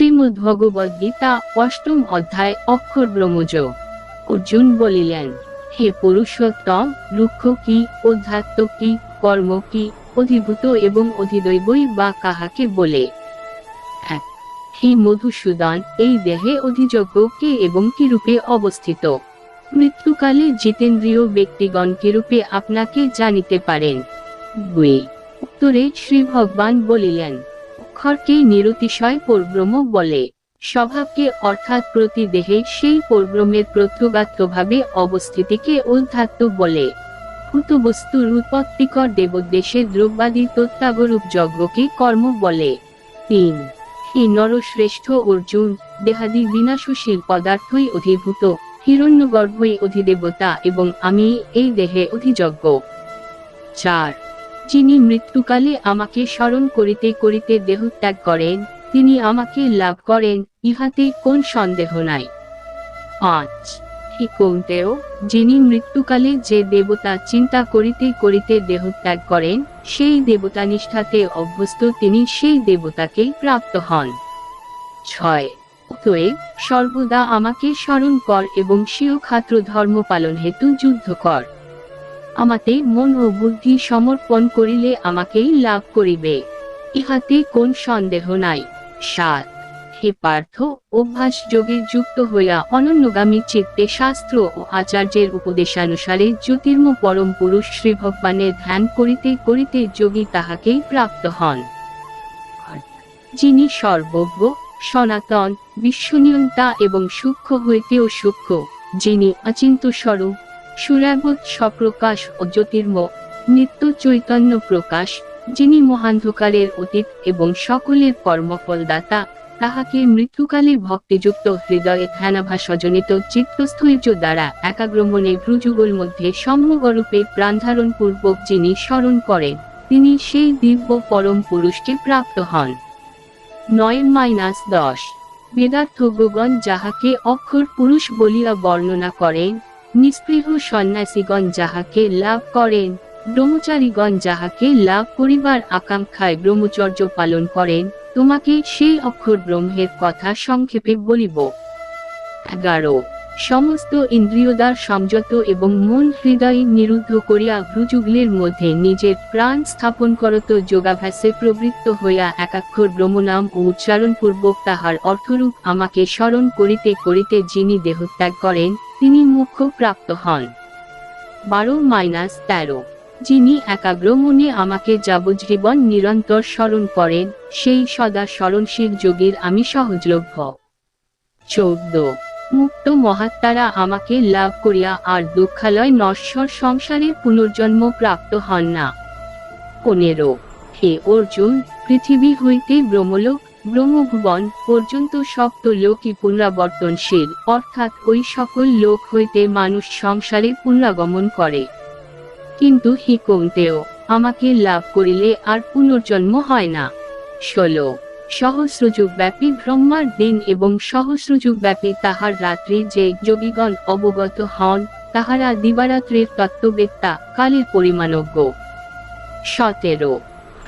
শ্রীমদ্ ভগবদ গীতা অষ্টম অধ্যায় অক্ষর ব্রহ্মযোগ অর্জুন বলিলেন, হে পুরুষোত্তম, রুক্ষ কি, অধ্যাত্ম কি, কর্ম কি, অধিভূত এবং অধিদৈবই বা কাহাকে বলে? হে মধুসূদন, এই দেহে অধিযোগ্য কে এবং কি রূপে অবস্থিত? মৃত্যুকালে জিতেন্দ্রীয় ব্যক্তিগণ কি রূপে আপনাকে জানিতে পারেন? উত্তরে শ্রী ভগবান বলিলেন অক্ষরকে নিরতিশয় পরব্রহ্ম বলে। স্বভাবকে অর্থাৎ প্রতি দেহে সেই পরব্রহ্মের প্রত্যগাত্মভাবে অবস্থিতিকে অধ্যাত্ম বলে। ভূত বস্তুর উৎপত্তিকর দেবোদ্দেশে দ্রব্যাদি তত্ত্বাবরূপ যজ্ঞকে কর্ম বলে। তিন, হে নরশ্রেষ্ঠ অর্জুন, দেহাদি বিনাশশীল পদার্থই অধিভূত, হিরণ্যগর্ভই অধিদেবতা এবং আমি এই দেহে অধিযজ্ঞ। চার যিনি মৃত্যুকালে আমাকে স্মরণ করিতে করিতে দেহত্যাগ করেন, তিনি আমাকে লাভ করেন, ইহাতে কোন সন্দেহ নাই। পাঁচ হে কৌন্তেয় যিনি মৃত্যুকালে যে দেবতা চিন্তা করিতে করিতে দেহত্যাগ করেন, সেই দেবতা নিষ্ঠাতে অভ্যস্ত তিনি সেই দেবতাকেই প্রাপ্ত হন। ছয়, অতএব সর্বদা আমাকে স্মরণ কর এবং স্বীয় খাত্র ধর্ম পালন হেতু যুদ্ধ কর। আমাতে মন ও বুদ্ধি সমর্পণ করিলে আমাকেই লাভ করিবে। ইহাতে কোন সন্দেহ নাই। সাত। হে পার্থ, অভ্যাস যোগে যুক্ত হইয়া অনন্যগামী চিত্তে শাস্ত্র ও আচার্যের উপদেশানুসারে জ্যোতির্ম পরম পুরুষ শ্রী ভগবানের ধ্যান করিতে করিতে যোগী তাহাকেই প্রাপ্ত হন। যিনি সর্বজ্ঞ, সনাতন বিশ্বনিয়ন্তা এবং সূক্ষ্ম হইতেও সূক্ষ্ম, যিনি অচিন্ত স্বরূপ সুরাবত স্বপ্রকাশ ও জ্যোতির্ম, নিত্য চৈতন্য প্রকাশ, যিনি মহান্ধকারের অতীত এবং সকলের কর্মফলদাতা, তাহাকে মৃত্যুকালে ভক্তিযুক্ত হৃদয়ে ধ্যানাভাসজনিত চিত্তস্থৈর্য দ্বারা একাগ্রমণে ভ্রুযুগল মধ্যে সম্ভবরূপে প্রাণধারণ পূর্বক যিনি স্মরণ করেন, তিনি সেই দিব্য পরম পুরুষকে প্রাপ্ত হন। নয় মাইনাস দশ বেদার্থজ্ঞগণ যাহাকে অক্ষর পুরুষ বলিয়া বর্ণনা করেন নিস্পৃহ সন্ন্যাসীগণ যাহাকে লাভ করেন, ব্রহ্মচারীগণ যাহাকে লাভ করিবার আকাঙ্ক্ষায় ব্রহ্মচর্য পালন করেন, তোমাকে সেই অক্ষর ব্রহ্মের কথা সংক্ষেপে বলিব। এগারো। সমস্ত ইন্দ্রিয়দার সংযত এবং মন হৃদয় নিরুদ্ধ করিয়া ভ্রুযুগলের মধ্যে নিজের প্রাণ স্থাপন করত যোগাভ্যাসে প্রবৃত্ত হইয়া একাক্ষর ব্রহ্মনাম ও উচ্চারণপূর্বক তাহার অর্থরূপ আমাকে স্মরণ করিতে করিতে যিনি দেহত্যাগ করেন তিনি মুখ্য প্রাপ্ত হন। বারো মাইনাস তেরো। যিনি একাগ্র মনে আমাকে যাবজ্জীবন নিরন্তর স্মরণ করেন, সেই সদা স্মরণশীল যোগের আমি সহজলভ্য। চৌদ্দ। মুক্ত মহাত্মারা আমাকে লাভ করিয়া আর দুঃখালয় নশ্বর সংসারে পুনর্জন্ম প্রাপ্ত হন না। পনেরো। হে অর্জুন, পৃথিবী হইতে ব্রহ্মলোক ব্রহ্মভুবন পর্যন্ত সপ্ত লোকই পুনরাবর্তনশীল, অর্থাৎ ওই সকল লোক হইতে মানুষ সংসারে পুনরাগমন করে। কিন্তু হি কৌন্তেয়, আমাকে লাভ করিলে আর পুনর্জন্ম হয় না। ষোলো সহস্রযুগ ব্যাপী ব্রহ্মার দিন এবং সহস্রযুগ ব্যাপী তাহার রাত্রি যে যোগীগণ অবগত হন, তাহারা দিবারাত্রের তত্ত্ববেত্তা কালের পরিমাণজ্ঞ। সতেরো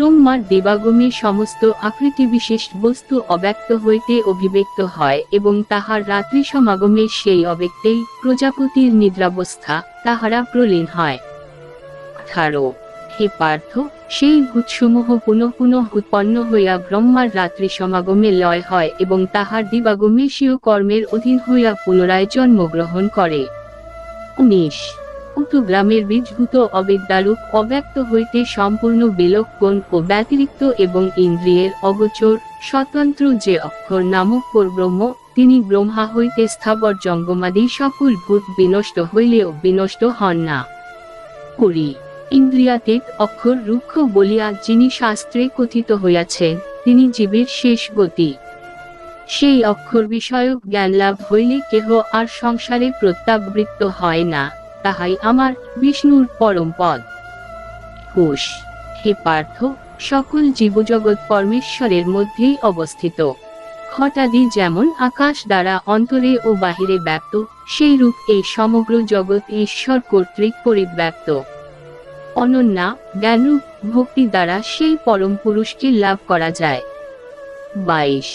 ব্রহ্মার দেবাগমে সমস্ত আকৃতি বিশেষ বস্তু অব্যক্ত হইতে অভিব্যক্ত হয় এবং তাহার রাত্রি সমাগমে সেই অব্যক্তেই প্রজাপতির নিদ্রাবস্থা তাহারা প্রলীন হয়। আঠারো। হে পার্থ, সেই ভূতসমূহ পুনঃ পুনঃ উৎপন্ন হইয়া ব্রহ্মার রাত্রি সমাগমে লয় হয় এবং তাহার দিবাগমে স্বীয় কর্মের অধীন হইয়া পুনরায় জন্মগ্রহণ করে। উনিশ। উক্ত গ্রামের বীজভূত অবিদ্যারূপ অব্যক্ত হইতে সম্পূর্ণ বিলক্ষণ ও ব্যতিরিক্ত এবং ইন্দ্রিয়ের অগোচর, স্বতন্ত্র যে অক্ষর নামক পরব্রহ্ম, তিনি ব্রহ্মা হইতে স্থাবর জঙ্গমাদি সকল ভূত বিনষ্ট হইলেও বিনষ্ট হন না। কুড়ি ইন্দ্রিয়াতীত অক্ষর রুক্ষ বলিয়া যিনি শাস্ত্রে কথিত হইয়াছেন তিনি জীবের শেষ গতি। সেই অক্ষর বিষয়ক জ্ঞান লাভ হইলে কেহ আর সংসারে প্রত্যাবৃত্ত হয় না। তাহাই আমার বিষ্ণুর পরম পদ। হুশ, হে পার্থ, সকল জীবজগৎ পরমেশ্বরের মধ্যেই অবস্থিত। ঘটাদি যেমন আকাশ দ্বারা অন্তরে ও বাহিরে ব্যক্ত সেই রূপ এই সমগ্র জগৎ ঈশ্বর কর্তৃক পরিব্যক্ত অনন্যা, জ্ঞানরূপ ভক্তি দ্বারা সেই পরম পুরুষকে লাভ করা যায়। বাইশ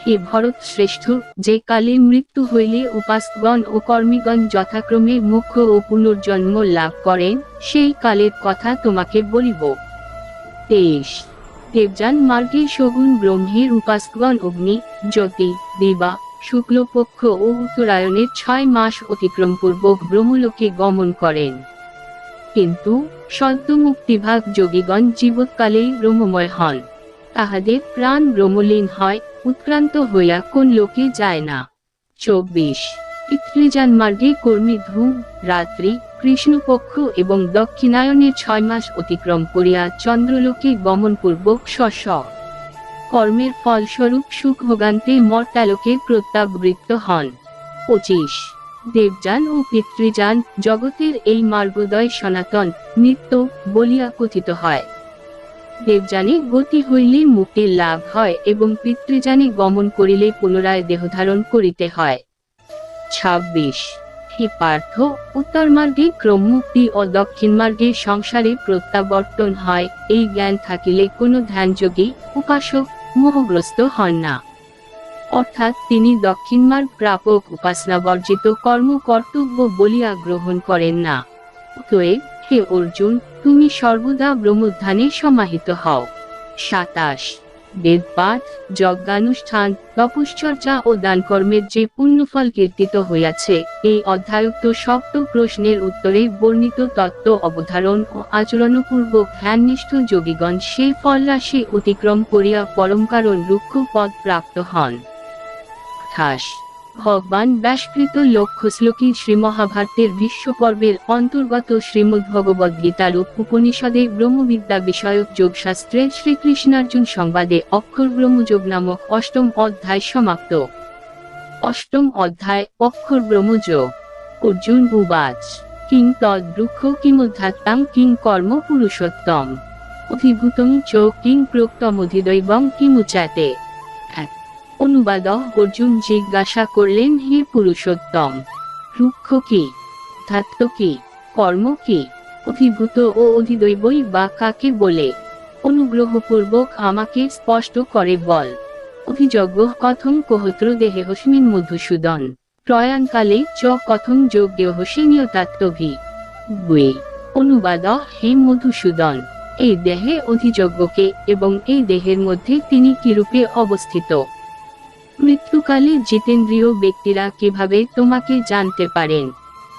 হে ভরত শ্রেষ্ঠ, যে কালে মৃত্যু হইলে উপাসকগণ ও কর্মীগণ যথাক্রমে মুখ্য ও পুনর্জন্ম লাভ করেন, সেই কালের কথা তোমাকে বলিব। তেইশ। দেবযান মার্গে শগুন ব্রহ্মের উপাসকগণ অগ্নি, জ্যোতি, দেবা, শুক্লপক্ষ ও উত্তরায়ণের ছয় মাস অতিক্রম পূর্বক ব্রহ্মলোকে গমন করেন। কিন্তু সদ্য মুক্তিভাগ যোগীগণ জীবৎকালেই ব্রহ্মময় হন। তাহাদের প্রাণ ব্রহ্মলীন হয় উৎক্রান্ত হইয়া কোন লোকে যায় না। চব্বিশ। পিতৃযান মার্গে কর্মী ধূম রাত্রি, কৃষ্ণপক্ষ এবং দক্ষিণায়নের ছয় মাস অতিক্রম করিয়া চন্দ্রলোকে গমনপূর্বক শস্য কর্মের ফলস্বরূপ সুখ ভোগান্তে মর্তালোকে প্রত্যাবৃত্ত হন। পঁচিশ। দেবযান ও পিতৃযান জগতের এই মার্গদয় সনাতন নিত্য বলিয়া কথিত হয়। দেবযানে গতি হইলে মুক্তির লাভ হয় এবং পিতৃযানে গমন করিলে পুনরায় দেহধারণ করিতে হয়। ছাব্বিশ। হে পার্থ, উত্তর মার্গে ক্রমমুক্তি ও দক্ষিণ মার্গে সংসারে প্রত্যাবর্তন হয়, এই জ্ঞান থাকিলে কোনো ধ্যানযোগী, উপাসক, মোহগ্রস্ত হন না। অর্থাৎ তিনি দক্ষিণ মার্গ প্রাপক উপাসনা বর্জিত কর্ম কর্তব্য বলিয়া গ্রহণ করেন না। অতএব হে অর্জুন, তুমি সর্বদা ব্রহ্মধ্যানে সমাহিত হও। সাতাশ। বেদপাঠ, যজ্ঞানুষ্ঠান, তপশ্চর্যা ও দানকর্মের যে পুণ্যফল কীর্তিত হইয়াছে, এই অধ্যায়ুক্ত সপ্ত প্রশ্নের উত্তরে বর্ণিত তত্ত্ব অবধারণ ও আচরণপূর্বক ধ্যাননিষ্ঠ যোগীগণ সেই ফলরাশি অতিক্রম করিয়া পরমকারণ রুক্ষ পদ প্রাপ্ত হন। ঠাস ভগবান ব্যাসকৃত লক্ষ্য শ্লোকী শ্রীমহাভারতের বিশ্ব পর্বের অন্তর্গত শ্রীমদ্ ভগবদ গীতার উপনিষদে ব্রহ্মবিদ্যা বিষয়ক যোগশাস্ত্রের শ্রীকৃষ্ণার্জুন সংবাদে অক্ষর ব্রহ্মযোগ নামক অষ্টম অধ্যায় সমাপ্ত। অষ্টম অধ্যায়, অক্ষর ব্রহ্মযোগ। অর্জুন উবাচ কিং তদ্রুক্ষ কিমুদ্ধাত্তাং কিং কর্ম পুরুষোত্তম। অভিভূতং চ কিং প্রোক্তমধিদৈবং কিমুচাতে। এক অনুবাদ অর্জুন জিজ্ঞাসা করলেন, হে পুরুষোত্তম, রুক্ষ কি? ধাত্ম কি? কর্ম কি? অভিভূত ও অধিদৈবই বা কাকে বলে? অনুগ্রহপূর্বক আমাকে স্পষ্ট করে বল। অভিযজ্ঞ কথং কোহত্র দেহে হস্মিন মধুসূদন। প্রয়াণকালে চ কথং যোগ্য হসিনীয়তাত্ত্বভি বুয়ে অনুবাদ হে মধুসূদন, এই দেহে অধিযজ্ঞকে এবং এই দেহের মধ্যে তিনি কিরূপে অবস্থিত? মৃত্যুকালে জিতেন্দ্রীয় ব্যক্তিরা কীভাবে তোমাকে জানতে পারেন?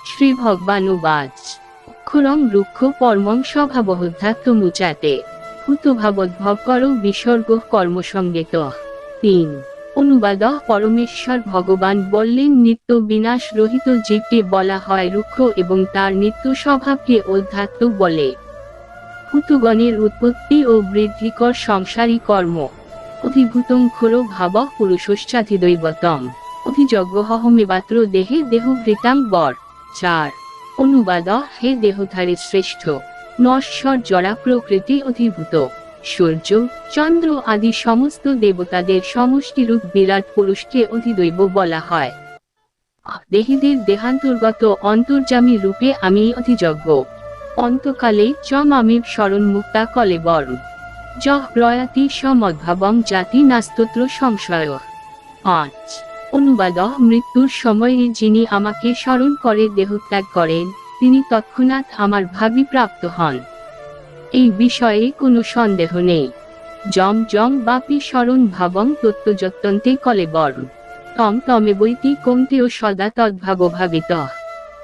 শ্রী ভগবানুবাচ অক্ষরং রুক্ষ পরমং স্বভাবধাত্মুচাতে ভূতভাবোদ্ভব কর বিসর্গ কর্মসঙ্গেত তিন। অনুবাদ পরমেশ্বর ভগবান বললেন, নিত্য বিনাশ রহিত জীবকে বলা হয় রুক্ষ এবং তার নিত্য স্বভাবকে অধ্যাত্ম বলে। ভূতগণের উৎপত্তি ও বৃদ্ধিকর সংসারী কর্ম। অধিভূতং খোর ভাব পুরুষশ্চাধিদৈবতম। অধিযজ্ঞ হহমেবাত্র দেহে দেহ দেহভৃতাং বর। চার। অনুবাদ হে দেহধারী শ্রেষ্ঠ। নশ্বর জরা প্রকৃতি অধিভূত। সূর্য, চন্দ্র আদি সমস্ত দেবতাদের সমষ্টিরূপ বিরাট পুরুষকে অধিদৈব বলা হয়। দেহীদের দেহান্তর্গত অন্তর্জামী রূপে আমি অধিযজ্ঞ। অন্তকালে চম মামির স্মরণ মুক্তা কলে কলেবর। য প্রয়াতি সমদ্ভাবং জাতি নাস্তত্র সংশয়। পাঁচ অনুবাদ মৃত্যুর সময়ে যিনি আমাকে স্মরণ করে দেহত্যাগ করেন, তিনি তৎক্ষণাৎ আমার ভাবি প্রাপ্ত হন। এই বিষয়ে কোনো সন্দেহ নেই। যম যম বাপি স্মরণ ভাবং তত্ত্বযত্তন্তে কলেবর তম তমে বৈতি কমতেও সদা তদ্ভাব ভাবিত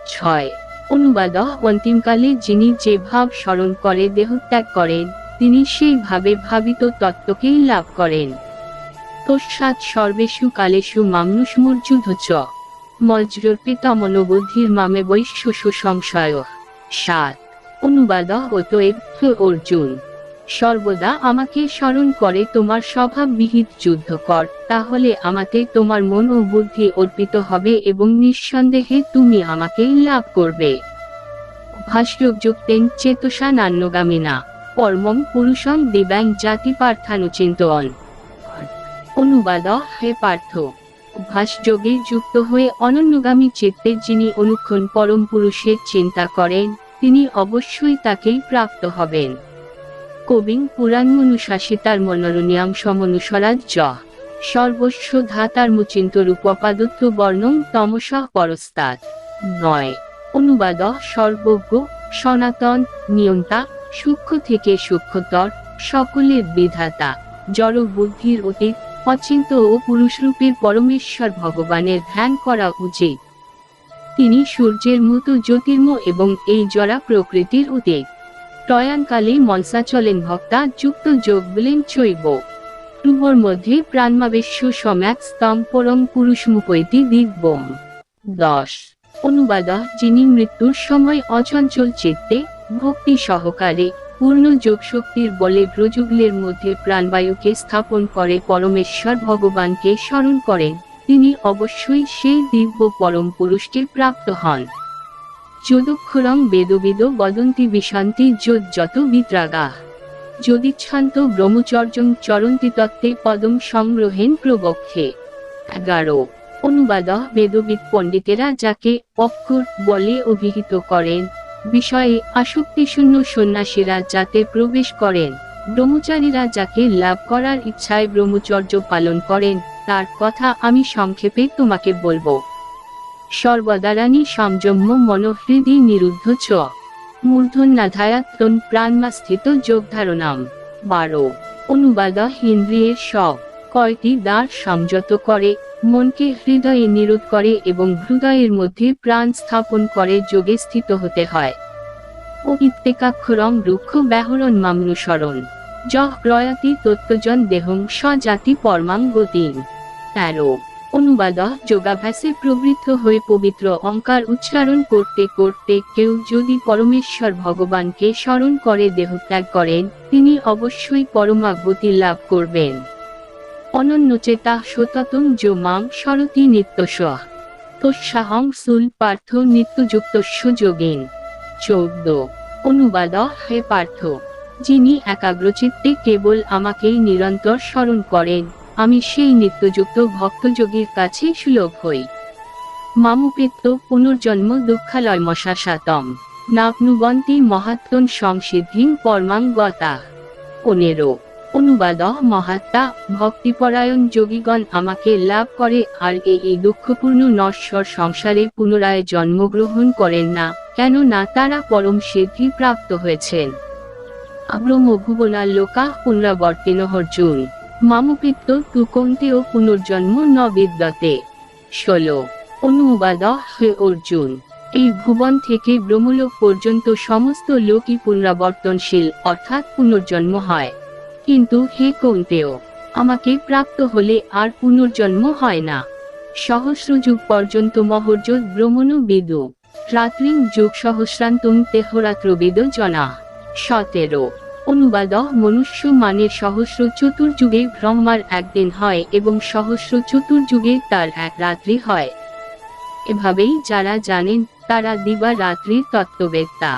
ছয়। অনুবাদ অন্তিমকালে যিনি যে ভাব স্মরণ করে দেহত্যাগ করেন তিনি সেইভাবে ভাবিত তত্ত্বকেই লাভ করেন। তস্মাৎ সর্বেষু কালেষু মামনুষ্মূর্যুধ চ। মজ্জর্পিতমনোবুদ্ধির মামে বৈশ্য সংশয়। সাত। অনুবাদ অতএব অর্জুন, সর্বদা আমাকে স্মরণ করে তোমার স্বভাব বিহিত যুদ্ধ কর, তাহলে আমাতে তোমার মন ও বুদ্ধি অর্পিত হবে এবং নিঃসন্দেহে তুমি আমাকেই লাভ করবে। ভাষ্যযুক্তেন চেতসা নান্যগামিনা পরমম পুরুষং দিব্যাং জাতি পার্থানুচিন্তন অনুবাদ হে পার্থ। ভাসযোগে যুক্ত হয়ে অনন্যগামী চিত্তে যিনি অনুক্ষণ পরম পুরুষের চিন্তা করেন, তিনি অবশ্যই তাকেই প্রাপ্ত হবেন। কবিং পুরাণ মনুশাসিতার মনোরণিয়াং সমনুসরাজ জ সর্বস্ব ধাতার মুচিন্ত রূপপাদত্ব বর্ণং তমসঃ পরস্তাৎ। নয়। অনুবাদ সর্বজ্ঞ, সনাতন, নিয়ন্তা সূক্ষ্ম থেকে সূক্ষ্মতর, সকলের বিধাতা জড় বুদ্ধির অতীত অচিন্ত ও পুরুষরূপের পরমেশ্বর ভগবানের ধ্যান করা উচিত। তিনি সূর্যের মতো জ্যোতির্ম এবং এই জরা প্রকৃতির অতীত প্রয়াণকালে মনসা চলেন ভক্তা যুক্ত যোগ বলেন চৈব। প্রুবর মধ্যে প্রাণমাবেশ্য সম্যাক স্তম পরম পুরুষ মুপৈতি দিব্যম। দশ। অনুবাদ, যিনি মৃত্যুর সময় অচঞ্চল চিত্তে ভক্তি সহকারে পূর্ণ যোগশক্তির বলে ব্রজগুলের মধ্যে প্রাণবায়ুকে স্থাপন করে পরমেশ্বর ভগবানকে স্মরণ করেন। তিনি অবশ্যই সেই দিব্য পরম পুরুষকে প্রাপ্ত হন। যদুক্ষরং বেদবিদ বদন্তি বিশান্তি যত বিত্রাগা যদিচ্ছান্ত ব্রহ্মচর্যং চরন্তি তত্ত্বে পদম সংগ্রহেন প্রবক্ষে। এগারো। অনুবাদ বেদবিদ পণ্ডিতেরা যাকে অক্ষর বলে অভিহিত করেন। বিষয়ে আসক্তিশূন্য সন্ন্যাসীরা যাতে প্রবেশ করেন। ব্রহ্মচারীরা যাকে লাভ করার ইচ্ছায় ব্রহ্মচর্য পালন করেন, তার কথা আমি সংক্ষেপে তোমাকে বলব। সর্বদারানি সংযম্য মনোহৃদি নিরুদ্ধ চ। মূর্ধন্যাধায়াত্তন প্রাণমা স্থিত যোগধারণাম বারো। অনুবাদ ইন্দ্রিয়ের সব কয়টি দ্বার সংযত করে মনকে হৃদয়ে নিরোধ করে এবং হৃদয়ের মধ্যে প্রাণ স্থাপন করে যোগে স্থিত হতে হয়। ও ইত্তেকাক্ষরম রুক্ষ ব্যাহরণ মামনুসরণ যহ প্রয়াতি তত্ত্বজন দেহং স্বজাতি পরমাং গতিম। তেরো। অনুবাদ যোগাভ্যাসে প্রবৃত্ত হয়ে পবিত্র অঙ্কার উচ্চারণ করতে করতে কেউ যদি পরমেশ্বর ভগবানকে স্মরণ করে দেহত্যাগ করেন, তিনি অবশ্যই পরমাগতি লাভ করবেন। অনন্যচেতা সততং যো মাং সরতি নিত্যস তস্যাহং সুল পার্থ নিত্যযুক্তস্য যোগেন। চৌদ্দ। অনুবাদ, হে পার্থ, যিনি একাগ্রচিত্তে কেবল আমাকেই নিরন্তর স্মরণ করেন, আমি সেই নিত্যযুক্ত ভক্তযোগীর কাছে সুলভ হই। মামুপেত্ত পুনর্জন্ম দুঃখালয় মশাসাতম নাপনুবন্তি মহাত্মন সংসিদ্ধিং পরমাং গতা পনেরো। অনুবাদ মহাত্মা, ভক্তিপরায়ণ যোগীগণ আমাকে লাভ করে, আর এই দুঃখপূর্ণ নশ্বর সংসারে পুনরায় জন্মগ্রহণ করেন না কেননা তারা পরম সিদ্ধি প্রাপ্ত হয়েছেন। আব্রহ্ম লোকা পুনরাবর্তিন অর্জুন। মামুপিত্ত তুকন্তেও পুনর্জন্ম ন বিদ্যতে ষোলো। অনুবাদ হে অর্জুন। এই ভুবন থেকে ব্রহ্মলোক পর্যন্ত সমস্ত লোকই পুনরাবর্তনশীল, অর্থাৎ পুনর্জন্ম হয়। কিন্তু হে কৌন্তেয়, আমাকে প্রাপ্ত হলে আর পুনর্জন্ম হয় না। সহস্র যুগ পর্যন্ত মহর্য ব্রহ্মণ বেদ, রাত্রিং যুগ সহস্রান্তং তেহরাত্রবেদ জনা। সতেরো, অনুবাদ মনুষ্য মানের সহস্র চতুর্যুগে ব্রহ্মার একদিন হয় এবং সহস্র চতুর্যুগে তার এক রাত্রি হয়। এভাবেই যারা জানেন, তারা দিবা রাত্রির তত্ত্ববেত্তা।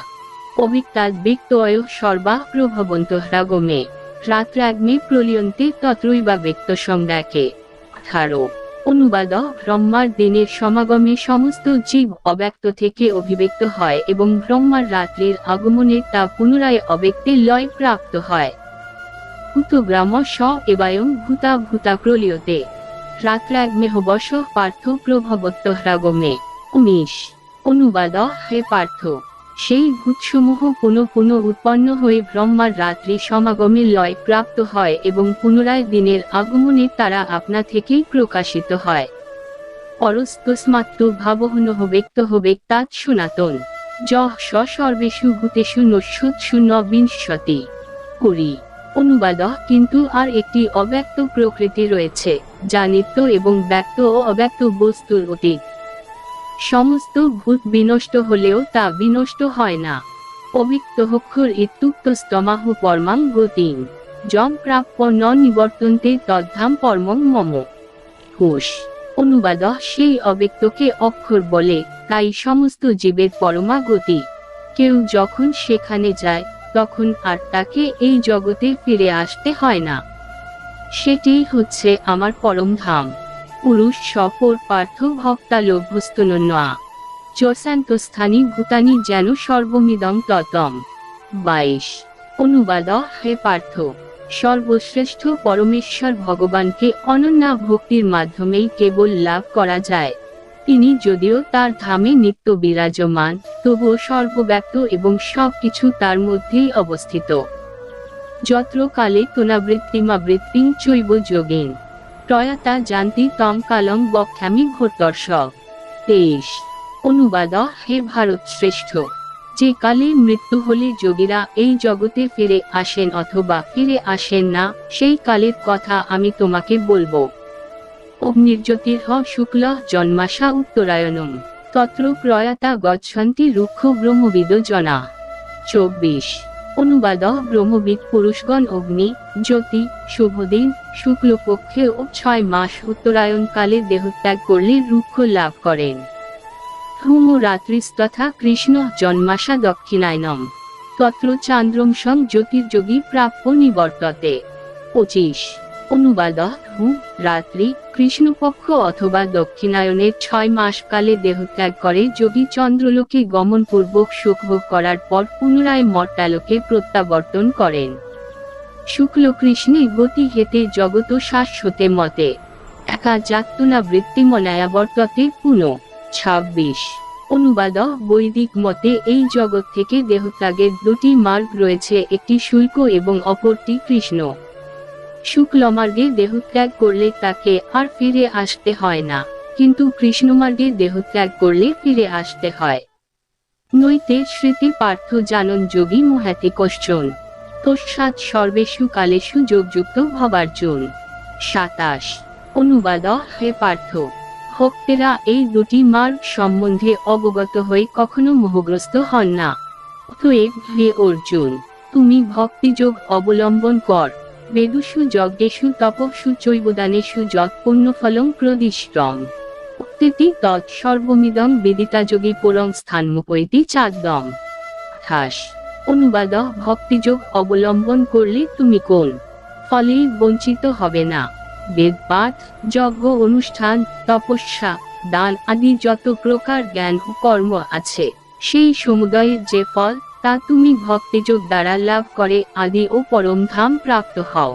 অবিক্তাদ বিক্তয় সর্বা প্রভবন্ত হ্রাগমে রাত্রাগ্মে প্রলিয়ন্তে তত্রৈবা ব্যক্ত সংজ্ঞাকে আঠারো অনুবাদ, ব্রহ্মার দিনের সমাগমে সমস্ত জীব অব্যক্ত থেকে অভিব্যক্ত হয় এবং ব্রহ্মার রাত্রির আগমনে তা পুনরায় অব্যক্তে লয় প্রাপ্ত হয়। ভূতগ্রাম স এবায়ং ভূতা ভূতা প্রলিয়তে। রাত্রাগ্মেহ বস পার্থ প্রভবত্ত হ্রাগমে। উনিশ অনুবাদ, হে পার্থ। সেই ভূতসমূহ পুনঃ পুনঃ উৎপন্ন হয়ে ব্রহ্মার রাত্রি সমাগমে লয় প্রাপ্ত হয় এবং পুনরায় দিনের আগমনে তারা আপনা থেকেই প্রকাশিত হয়। পরস্তস্মাত্ত ভাবহন ব্যক্ত হবেক তাৎ সনাতন। যহ সর্বেষু ভূতেষু নস্যুৎসু নবিংশতি। কুড়ি অনুবাদ কিন্তু আর একটি অব্যক্ত প্রকৃতি রয়েছে, যা নিত্য এবং ব্যক্ত ও অব্যক্ত বস্তুর অতীত। সমস্ত ভূত বিনষ্ট হলেও তা বিনষ্ট হয় না। অবিক্ত হক্ষর ইত্যুক্ত স্তমাহ পরমাং গতিম যম প্রাপ্য ন নিবর্তন্তে তদ্ধাম পরমং মম। হুশ। অনুবাদ, সেই অব্যক্তকে অক্ষর বলে, তাই সমস্ত জীবের পরমা গতি। কেউ যখন সেখানে যায়, তখন আর তাকে এই জগতে ফিরে আসতে হয় না। সেটি হচ্ছে আমার পরম ধাম। পুরুষ সফর পার্থ ভক্তা লভ্যস্তনন্যা স্থানী ভূতানি যেন সর্বমিদং ততম। বাইশ। অনুবাদ, হে পার্থ। সর্বশ্রেষ্ঠ পরমেশ্বর ভগবানকে অনন্যা ভক্তির মাধ্যমেই কেবল লাভ করা যায়। তিনি যদিও তার ধামে নিত্য বিরাজমান, তবুও সর্বব্যাপ্ত এবং সবকিছু তার মধ্যেই অবস্থিত। যত্র কালে তোনাবৃত্তিমা চৈব যোগেন। প্রয়াতা জানতি তম কালম বক্ষামি ঘোরদর্শ তেইশ। অনুবাদ, হে ভারত শ্রেষ্ঠ। যে কালে মৃত্যু হলে যোগীরা এই জগতে ফিরে আসেন অথবা ফিরে আসেন না, সেই কালের কথা আমি তোমাকে বলব। অগ্নির্জ্যোতির্হ শুক্ল জন্মাসা উত্তরায়ণম। তত্র প্রয়াতা গচ্ছন্তি রুক্ষ ব্রহ্মবিদ জনা চব্বিশ। অনুবাদ ব্রহ্মবিদ পুরুষগণ, অগ্নি, জ্যোতি, শুভদিন, শুক্লপক্ষে ও ছয় মাস উত্তরায়ণকালে দেহত্যাগ করলে রুক্ষ লাভ করেন। ধূম রাত্রিস্তথা কৃষ্ণ জন্মাসা দক্ষিণায়নম। তত্র চান্দ্রম সং জ্যোতির্যোগী প্রাপ্য নিবর্ততে। পঁচিশ। অনুবাদ হু, রাত্রি, কৃষ্ণপক্ষ অথবা দক্ষিণায়নের ছয় মাস কালে দেহত্যাগ করে যোগী চন্দ্রলোকে গমনপূর্বক সুখভোগ করার পর পুনরায় মর্তালোকে প্রত্যাবর্তন করেন। শুক্ল কৃষ্ণে গতি হেতে জগত শাশ্বতে মতে। একা যাত্তনা বৃত্তিমনায়াবর্ততে পুনঃ। ছাব্বিশ। অনুবাদ বৈদিক মতে এই জগৎ থেকে দেহত্যাগের দুটি মার্গ রয়েছে, একটি শুল্ক এবং অপরটি কৃষ্ণ। শুক্লমার্গে দেহত্যাগ করলে তাকে আর ফিরে আসতে হয় না। কিন্তু কৃষ্ণমার্গে দেহত্যাগ করলে ফিরে আসতে হয়। নৈতে স্মৃতি পার্থ জানন যোগী মহাতি কোশ্চন। তস্মাৎ সর্বেষু কালেষু যোগযুক্ত ভবার্জুন। সাতাশ। অনুবাদ, হে পার্থ। ভক্তেরা এই দুটি মার্গ সম্বন্ধে অবগত হয়ে কখনো মোহগ্রস্ত হন না। অর্জুন, তুমি ভক্তিযোগ অবলম্বন কর। বেদুষু যজ্ঞেষু তপসু চৈবদানেষু যৎ পুণ্যফলং প্রদিষ্টম উক্তিতি তৎ সর্বমিদং বেদিতা যোগী পুরং স্থানমুপৈতি চাকদম আঠাশ। অনুবাদ ভক্তিযোগ অবলম্বন করলে তুমি কোন? ফলে বঞ্চিত হবে না। বেদপাঠ যজ্ঞ অনুষ্ঠান, তপস্যা, দান আদি যত প্রকার জ্ঞান ও কর্ম আছে, সেই সমুদয়ের যে ফল তা তুমি ভক্তিযোগ দ্বারা লাভ করে আদি ও পরম ধাম প্রাপ্ত হও।